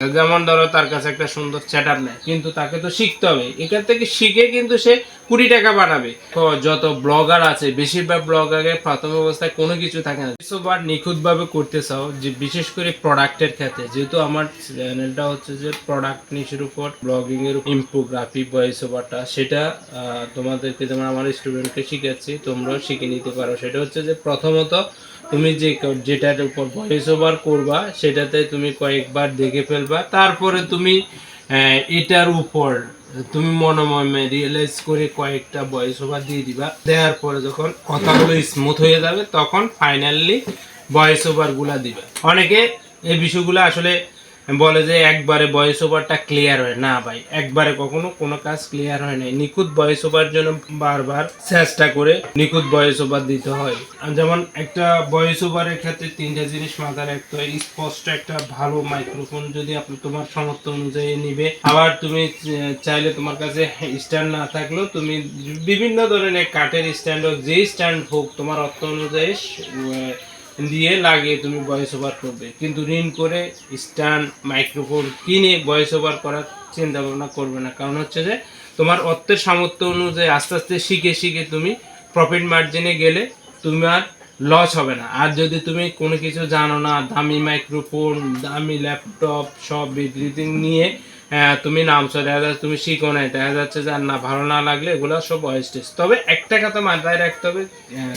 যেমন ধরো তার কাছে একটা সুন্দর সেট আপ নেয়, কিন্তু তাকে তো শিখতে হবে। এখান থেকে শিখে কিন্তু সে কুড়ি টাকা বানাবে। যত ব্লগার আছে, বেশিরভাগ ব্লগারের প্রথম অবস্থায় কোনো কিছু থাকে না। সবার নিখুঁতভাবে করতে চাও, যে বিশেষ করে প্রোডাক্টের ক্ষেত্রে, যেহেতু আমার চ্যানেলটা হচ্ছে যে প্রোডাক্ট নিশের উপর ব্লগিং এর ইনফোগ্রাফি ভয়েস ওভারটা সেটা তোমাদেরকে, যেমন আমার স্টুডেন্টকে শিখাচ্ছি, তোমরাও শিখে নিতে পারো। সেটা হচ্ছে যে প্রথমত তুমি যে যেটার উপর ভয়েস ওভার করবা, সেটাতে তুমি কয়েকবার দেখে ফেলবা। তারপরে তুমি এটার উপর তুমি মনোময় রিয়েলাইজ করে কয়েকটা ভয়েস ওভার দিয়ে দিবা। দেওয়ার পরে যখন কথাগুলো স্মুথ হয়ে যাবে, তখন ফাইনালি ভয়েস ওভারগুলা দিবা। অনেকে এই বিষয়গুলো আসলে বলে যে একবারে ভয়েস ওভারটা ক্লিয়ার হয়। না ভাই, একবারে কখনো কোনো কাজ ক্লিয়ার হয় নাই। নিখুঁত ভয়েস ওভার জন্য বারবার চেষ্টা করে নিখুঁত ভয়েস ওভার দিতে হয়। যেমন একটা ভয়েস ওভারের ক্ষেত্রে তিনটা জিনিস মাথায় রাখতে হয়। স্পষ্ট একটা ভালো মাইক্রোফোন যদি আপনি তোমার সামর্থ্য অনুযায়ী নিবে। আবার তুমি চাইলে তোমার কাছে স্ট্যান্ড না থাকলেও তুমি বিভিন্ন ধরনের কাঠের স্ট্যান্ড হোক, যেই স্ট্যান্ড হোক, তোমার অর্থ অনুযায়ী দিয়ে লাগিয়ে তুমি ভয়েস ওভার করবে। কিন্তু ঋণ করে স্ট্যান্ড মাইক্রোফোন কিনে ভয়েস ওভার করার চিন্তা ভাবনা করবে না। কারণ হচ্ছে যে, তোমার অর্থের সামর্থ্য অনুযায়ী আস্তে আস্তে শিখে শিখে তুমি প্রফিট মার্জিনে গেলে তোমার লস হবে না। আর যদি তুমি কোনো কিছু জানো না, দামি মাইক্রোফোন দামি ল্যাপটপ সব এভরিথিং নিয়ে তুমি নামছো দেখা যাচ্ছে, তুমি শিখো নাই, দেখা যাচ্ছে যে, আর না, ভালো না লাগলে এগুলো সব ওয়েস্টেজ তবে একটা কথা মাথায় রাখতে হবে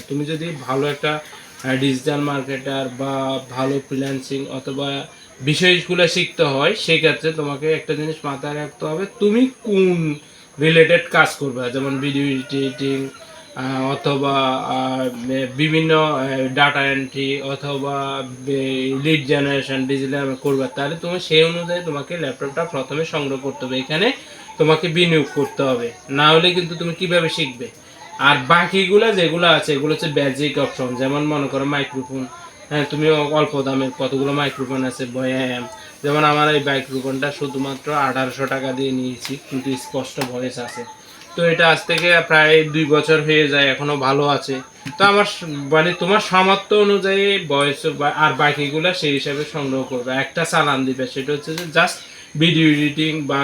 তুমি যদি ভালো একটা ডিজিটাল মার্কেটার বা ভালো ফ্রিল্যান্সিং অথবা বিষয়গুলো শিখতে হয়, সেক্ষেত্রে তোমাকে একটা জিনিস মাথায় রাখতে হবে, তুমি কোন রিলেটেড কাজ করবে? যেমন ভিডিও এডিটিং অথবা বিভিন্ন ডাটা এন্ট্রি অথবা লিড জেনারেশন ডিজিটাল করবে, তাহলে তুমি সেই অনুযায়ী তোমাকে ল্যাপটপটা প্রথমে সংগ্রহ করতে হবে, এখানে তোমাকে বিনিয়োগ করতে হবে। না হলে কিন্তু তুমি কীভাবে শিখবে? আর বাকিগুলো যেগুলো আছে, এগুলো হচ্ছে বেসিক অপশন যেমন মনে করো মাইক্রোফোন হ্যাঁ তুমি অল্প দামের কতগুলো মাইক্রোফোন আছে? বয়াম যেমন আমার এই মাইক্রোফোনটা শুধুমাত্র আঠারোশো টাকা দিয়ে নিয়েছি, কিন্তু স্পষ্ট ভয়েস আছে। তো এটা আজ থেকে প্রায় দুই বছর হয়ে যায় এখনও ভালো আছে। তো আমার মানে তোমার সামর্থ্য অনুযায়ী বয়স আর বাকিগুলো সেই হিসাবে সংগ্রহ করবে। একটা চালান দিবে, সেটা হচ্ছে যে জাস্ট ভিডিও এডিটিং বা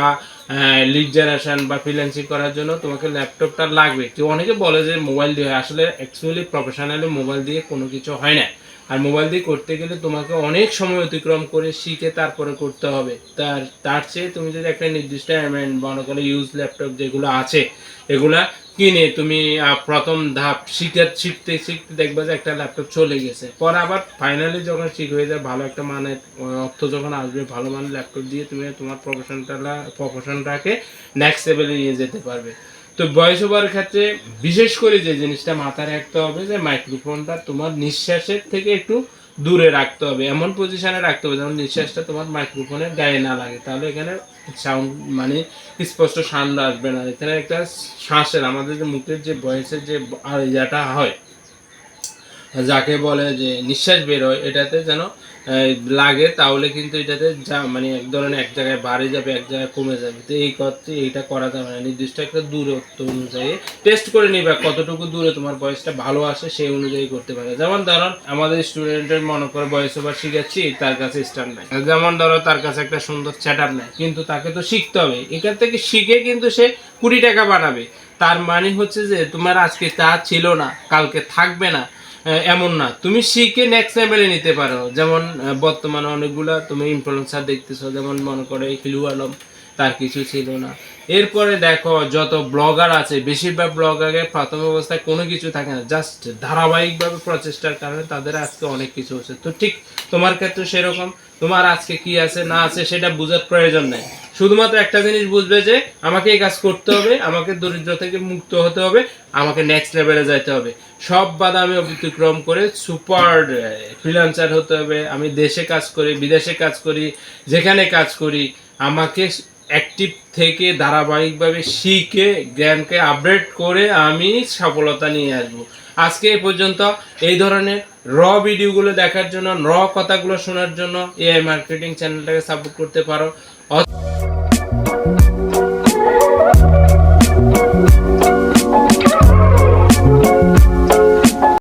লিড জেনারেশন বা ফ্রিল্যান্সিং করার জন্য তোমাকে ল্যাপটপটা লাগবে। কেউ অনেকে বলে যে মোবাইল দিয়ে, আসলে অ্যাকচুয়ালি প্রফেশনালি মোবাইল দিয়ে কোনো কিছু হয় না। আর মোবাইল দিয়ে করতে গেলে তোমাকে অনেক সময় অতিক্রম করে শিখে তারপরে করতে হবে। তার তার চেয়ে তুমি যদি একটা নির্দিষ্ট অ্যামাউন্ট, মনে করো ইউজ ল্যাপটপ যেগুলো আছে, এগুলা কিনে তুমি প্রথম ধাপ শিখে, শিখতে শিখতে দেখবে যে একটা ল্যাপটপ চলে গেছে। পরে আবার ফাইনালি যখন ঠিক হয়ে যায়, ভালো একটা মানের অর্থ যখন আসবে, ভালো মানের ল্যাপটপ দিয়ে তুমি তোমার প্রফেশনটা প্রফেশনটাকে নেক্সট লেভেলে নিয়ে যেতে পারবে। তো ভয়েস ওভার ক্ষেত্রে বিশেষ করে যে জিনিসটা মাথায় রাখতে হবে যে মাইক্রোফোনটা তোমার নিঃশ্বাসের থেকে একটু দূরে রাখতে হবে, এমন পজিশনে রাখতে হবে যেমন নিঃশ্বাসটা তোমার মাইক্রোফোনের গায়ে না লাগে। তাহলে এখানে সাউন্ড মানে স্পষ্ট সাউন্ড আসবে না। এখানে একটা শ্বাসের, আমাদের যে মুখের যে ভয়েসের যে ইয়েটা হয়, যাকে বলে যে নিঃশ্বাস বের হয়, এটাতে যেন লাগে, তাহলে কিন্তু এটাতে যা মানে এক ধরনের এক জায়গায় বাড়ে যাবে, এক জায়গায় কমে যাবে। তো এই করতে এইটা করা যাবে না। নির্দিষ্ট একটা দূরত্ব অনুযায়ী টেস্ট করে নিবে কতটুকু দূরে তোমার বয়সটা ভালো আসে সেই অনুযায়ী করতে পারে। যেমন ধরো, আমাদের স্টুডেন্টের মনে করে বয়স ওভার শিখাচ্ছি, তার কাছে স্ট্যান্ড নাই। যেমন ধরো, তার কাছে একটা সুন্দর সেট আপ নেয় কিন্তু তাকে তো শিখতে হবে। এখান থেকে শিখে কিন্তু সে কুড়ি টাকা বানাবে। তার মানে হচ্ছে যে, তোমার আজকে তা ছিল না, কালকে থাকবে না। এমন না। তুমি শিখে নেক্সট লেভেলে নিতে পারো। যেমন বর্তমানে অনেকগুলা তুমি ইনফ্লুয়েন্সার দেখতেছো, যেমন মনে করো এই আলম, তার কিছু ছিল না। এরপরে দেখো, যত ব্লগার আছে, বেশিরভাগ ব্লগারে প্রাথমিক অবস্থায় কোনো কিছু থাকে না জাস্ট ধারাবাহিকভাবে প্রচেষ্টার কারণে তাদের আজকে অনেক কিছু হচ্ছে। তো ঠিক তোমার ক্ষেত্রে সেরকম। তোমার আজকে কি আছে, না আছে, সেটা বোঝার প্রয়োজন নেই। শুধুমাত্র একটা জিনিস বুঝবে যে আমাকে এই কাজ করতে হবে, আমাকে দরিদ্র থেকে মুক্ত হতে হবে, আমাকে নেক্সট লেভেলে যাইতে হবে। সব বাধা আমি অতিক্রম করে সুপার ফ্রিল্যান্সার হতে হবে, আমি দেশে কাজ করি, বিদেশে কাজ করি, যেখানে কাজ করি, আমাকে অ্যাক্টিভ থেকে ধারাবাহিকভাবে শিখে, জ্ঞানকে আপডেট করে আমি সফলতা নিয়ে আসব। আজকে এই পর্যন্ত এই ধরনের র ভিডিওগুলো দেখার জন্য র কথাগুলো শোনার জন্য এআই মার্কেটিং চ্যানেলটাকে সাপোর্ট করতে পারো।